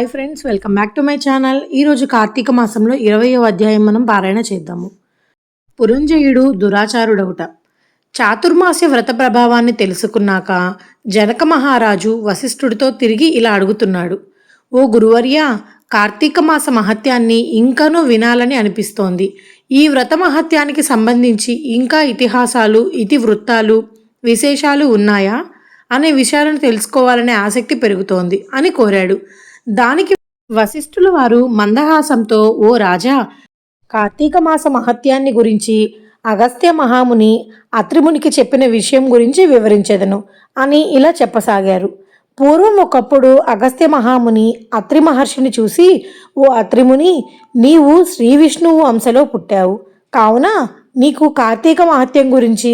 Hi friends welcome back to my channel ఈరోజు కార్తీక మాసంలో ఇరవయో అధ్యాయం మనం పారాయణ చేద్దాము. పురంజయుడు దురాచారుడవుట. చాతుర్మాస్య వ్రత ప్రభావాన్ని తెలుసుకున్నాక జనక మహారాజు వశిష్ఠుడితో తిరిగి ఇలా అడుగుతున్నాడు. ఓ గురువర్య కార్తీక మాస మహత్యాన్ని ఇంకానూ వినాలని అనిపిస్తోంది. ఈ వ్రత మహత్యానికి సంబంధించి ఇంకా ఇతిహాసాలు ఇతివృత్తాలు విశేషాలు ఉన్నాయా? అనే విషయాలను తెలుసుకోవాలనే ఆసక్తి పెరుగుతోంది అని కోరాడు. దానికి వశిష్ఠుల వారు మందహాసంతో ఓ రాజా కార్తీక మాస మహత్యాన్ని గురించి అగస్త్య మహాముని అత్రిమునికి చెప్పిన విషయం గురించి వివరించెదను అని ఇలా చెప్పసాగారు. పూర్వం ఒకప్పుడు అగస్త్య మహాముని అత్రి మహర్షిని చూసి ఓ అత్రిముని నీవు శ్రీ విష్ణువు అంశలో పుట్టావు. కావున నీకు కార్తీక మహత్యం గురించి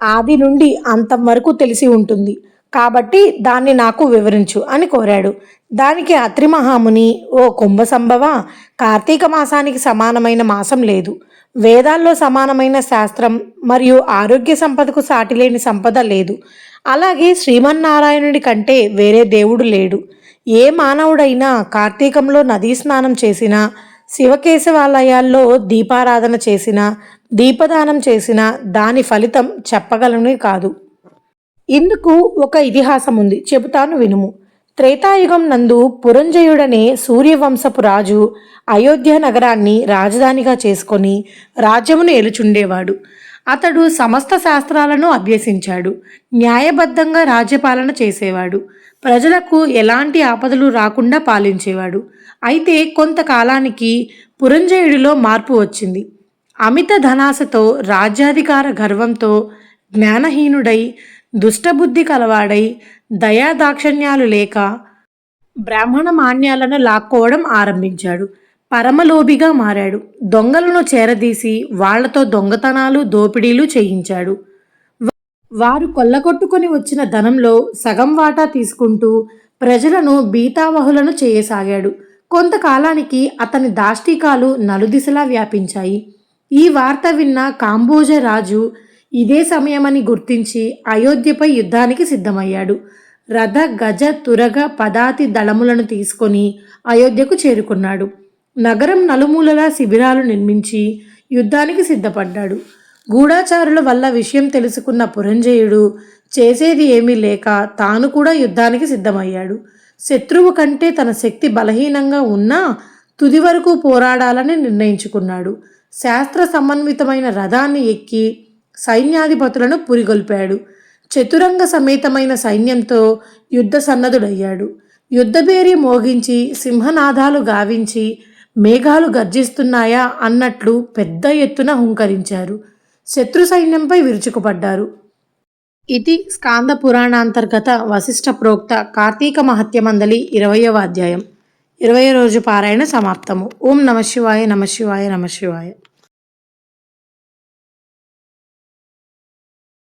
ఆది నుండి అంతం వరకు తెలిసి ఉంటుంది. కాబట్టి దాన్ని నాకు వివరించు అని కోరాడు. దానికి అత్రి మహాముని ఓ కుంభ సంభవ కార్తీక మాసానికి సమానమైన మాసం లేదు. వేదాల్లో సమానమైన శాస్త్రం మరియు ఆరోగ్య సంపదకు సాటిలేని సంపద లేదు. అలాగే శ్రీమన్నారాయణుడి కంటే వేరే దేవుడు లేడు. ఏ మానవుడైనా కార్తీకంలో నదీ స్నానం చేసినా శివకేశవాలయాల్లో దీపారాధన చేసినా దీపదానం చేసినా దాని ఫలితం చెప్పగలని కాదు. ఇందుకు ఒక ఇతిహాసం ఉంది. చెబుతాను వినుము. త్రేతాయుగం నందు పురంజయుడనే సూర్యవంశపు రాజు అయోధ్య నగరాన్ని రాజధానిగా చేసుకొని రాజ్యమును ఏలుచుండేవాడు. అతడు సమస్త శాస్త్రాలను అభ్యసించాడు. న్యాయబద్ధంగా రాజ్యపాలన చేసేవాడు. ప్రజలకు ఎలాంటి ఆపదలు రాకుండా పాలించేవాడు. అయితే కొంతకాలానికి పురంజయుడిలో మార్పు వచ్చింది. అమిత ధనాశతో రాజ్యాధికార గర్వంతో జ్ఞానహీనుడై దుష్టబుద్ధి కలవాడై దయాదాక్షణ్యాలు లేక బ్రాహ్మణ మాన్యాలను లాక్కోవడం ఆరంభించాడు. పరమలోభిగా మారాడు. దొంగలను చేరదీసి వాళ్ళతో దొంగతనాలు దోపిడీలు చేయించాడు. వారు కొల్లగొట్టుకొని వచ్చిన ధనంలో సగం వాటా తీసుకుంటూ ప్రజలను బీతావహులను చేయసాగాడు. కొంతకాలానికి అతని దాష్టికాలు నలుదిశలా వ్యాపించాయి. ఈ వార్త విన్న కాంబోజ రాజు ఇదే సమయమని గుర్తించి అయోధ్యపై యుద్ధానికి సిద్ధమయ్యాడు. రథ గజ తురగ పదాతి దళములను తీసుకొని అయోధ్యకు చేరుకున్నాడు. నగరం నలుమూలలా శిబిరాలు నిర్మించి యుద్ధానికి సిద్ధపడ్డాడు. గూఢాచారుల వల్ల విషయం తెలుసుకున్న పురంజయుడు చేసేది ఏమీ లేక తాను కూడా యుద్ధానికి సిద్ధమయ్యాడు. శత్రువు కంటే తన శక్తి బలహీనంగా ఉన్నా తుది వరకు పోరాడాలని నిర్ణయించుకున్నాడు. శాస్త్ర సమన్వితమైన రథాన్ని ఎక్కి సైన్యాధిపతులను పురిగొల్పాడు. చతురంగ సమేతమైన సైన్యంతో యుద్ధ సన్నద్ధుడయ్యాడు. యుద్ధబేరి మోగించి సింహనాదాలు గావించి మేఘాలు గర్జిస్తున్నాయా అన్నట్లు పెద్ద ఎత్తున హుంకరించారు. శత్రు సైన్యంపై విరుచుకుపడ్డారు. ఇది స్కాంద పురాణాంతర్గత వశిష్ఠ ప్రోక్త కార్తీక మహత్యమందలి ఇరవయవ అధ్యాయం. ఇరవై రోజు పారాయణ సమాప్తము. ఓం నమశివాయ నమశివాయ నమశివాయ